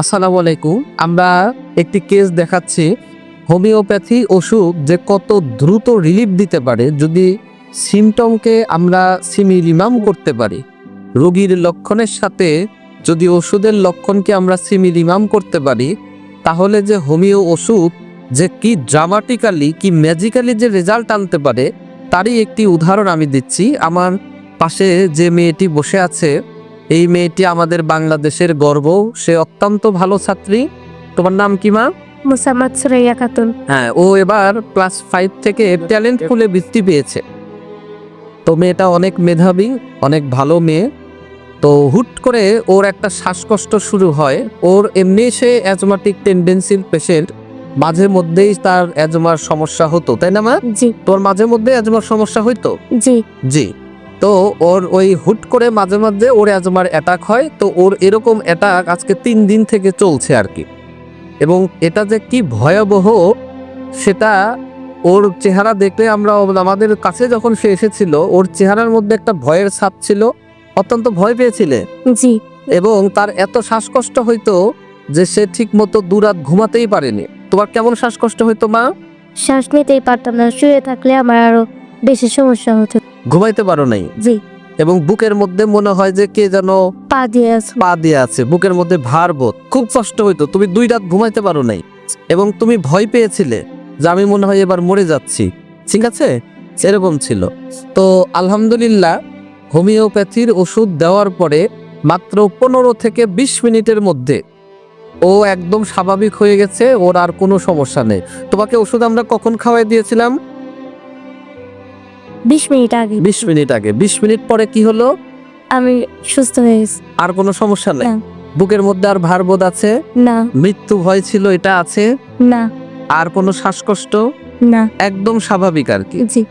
আসসালামু আলাইকুম। আমরা একটি কেস দেখাচ্ছি। হোমিওপ্যাথি ওষুধ যে কত দ্রুত রিলিফ দিতে পারে যদি সিমটমকে আমরা সিমিলিমাম করতে পারি। রোগীর লক্ষণের সাথে যদি ওষুধের লক্ষণকে আমরা সিমিলিমাম করতে পারি, তাহলে যে হোমিও ওষুধ যে কি ড্রামাটিক্যালি কি ম্যাজিক্যালি যে রেজাল্ট আনতে পারে, তারই একটি উদাহরণ আমি দিচ্ছি। আমার পাশে যে মেয়েটি বসে আছে এই মেয়েটি আমাদের বাংলাদেশের গর্ব। সে অত্যন্ত ভালো ছাত্রী। তোমার নাম কি মা? মুসাম্মদ সুরাইয়া খাতুন। হ্যাঁ ও এবার ক্লাস ফাইভ থেকে ট্যালেন্ট ফুলে বৃত্তি পেয়েছে। তো মেয়েটা অনেক মেধাবী অনেক ভালো মেয়ে। তো হুট করে ওর একটা শ্বাসকষ্ট শুরু হয়। ওর এমনি সে অ্যাজমাটিক টেন্ডেন্সির পেশেন্ট মাঝে মধ্যেই তার অ্যাজমার সমস্যা হতো তাই না মা? জি। তোর মাঝে মধ্যে অ্যাজমার সমস্যা হইতো? জি। জি। তো ওর ওই হুট করে মাঝে মাঝে ওর অ্যাজমার অ্যাটাক হয় তো ওর এরকম অ্যাটাক আজকে তিন দিন থেকে চলছে আর কি। এবং এটা যে কি ভয়াবহ সেটা ওর চেহারা দেখলে আমরা আমাদের কাছে যখন সে এসেছিল ওর চেহারার মধ্যে একটা ভয়ের ছাপ ছিল অত্যন্ত ভয় পেয়েছিলে। জি। এবং তার এত শ্বাসকষ্ট হইতো যে সে ঠিক মতো দুরাত ঘুমাতেই পারেনি। তোমার কেমন শ্বাসকষ্ট হইতো মা? শ্বাস নিতেই পারতাম না শুয়ে থাকলে আমার আরও বেশি সমস্যা হতো। ঘুমাইতে পারো নাই। জি। এবং বুকের মধ্যে মনে হয় যে কে যেন পা দিয়ে আছে। পা দিয়ে আছে বুকের মধ্যে ভার বোধ। খুব কষ্ট হইতো তুমি দুই রাত ঘুমাইতে পারো নাই। এবং তুমি ভয় পেয়েছিলে যে আমি মনে হয় এবার মরে যাচ্ছি। ঠিক আছে? এরকম ছিল। তো আলহামদুলিল্লাহ হোমিওপ্যাথির ওষুধ দেওয়ার পরে মাত্র পনেরো থেকে বিশ মিনিটের মধ্যে ও একদম স্বাভাবিক হয়ে গেছে ওর আর কোনো সমস্যা নেই। তোমাকে ওষুধ আমরা কখন খাওয়াই দিয়েছিলাম? বিশ মিনিট আগে। বিশ মিনিট আগে। বিশ মিনিট পরে কি হলো? আমি সুস্থ হয়ে গেছি। আর কোনো সমস্যা নেই? না। বুকের মধ্যে আর ভারবোধ আছে? না। মৃত্যু ভয় ছিল এটা আছে? না। আর কোনো শ্বাসকষ্ট? না। একদম স্বাভাবিক আর কি। জি।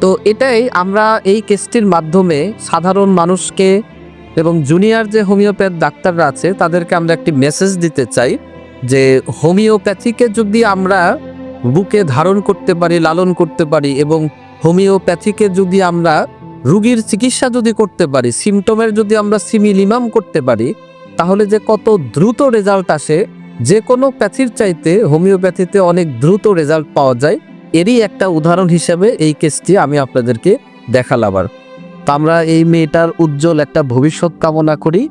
তো এটাই আমরা এই কেসটির মাধ্যমে সাধারণ মানুষকে এবং জুনিয়র যে হোমিওপ্যাথ ডাক্তাররা আছে তাদেরকে আমরা একটি মেসেজ দিতে চাই যে হোমিওপ্যাথিকে যদি আমরা বুকে ধারণ করতে পারি, লালন করতে পারি এবং হোমিওপ্যাথিকে যদি আমরা, রুগীর চিকিৎসা যদি করতে পারি সিমটমের যদি আমরা সিমিলিমাম করতে পারি, তাহলে যে কত দ্রুত রেজাল্ট আসে, যে কোনো প্যাথির চাইতে হোমিওপ্যাথিতে অনেক দ্রুত রেজাল্ট পাওয়া যায়, এরই একটা উদাহরণ হিসেবে এই কেসটি আমি আপনাদেরকে দেখালাম আর। তো আমরা এই মেয়েটার উজ্জ্বল একটা ভবিষ্যৎ কামনা করি।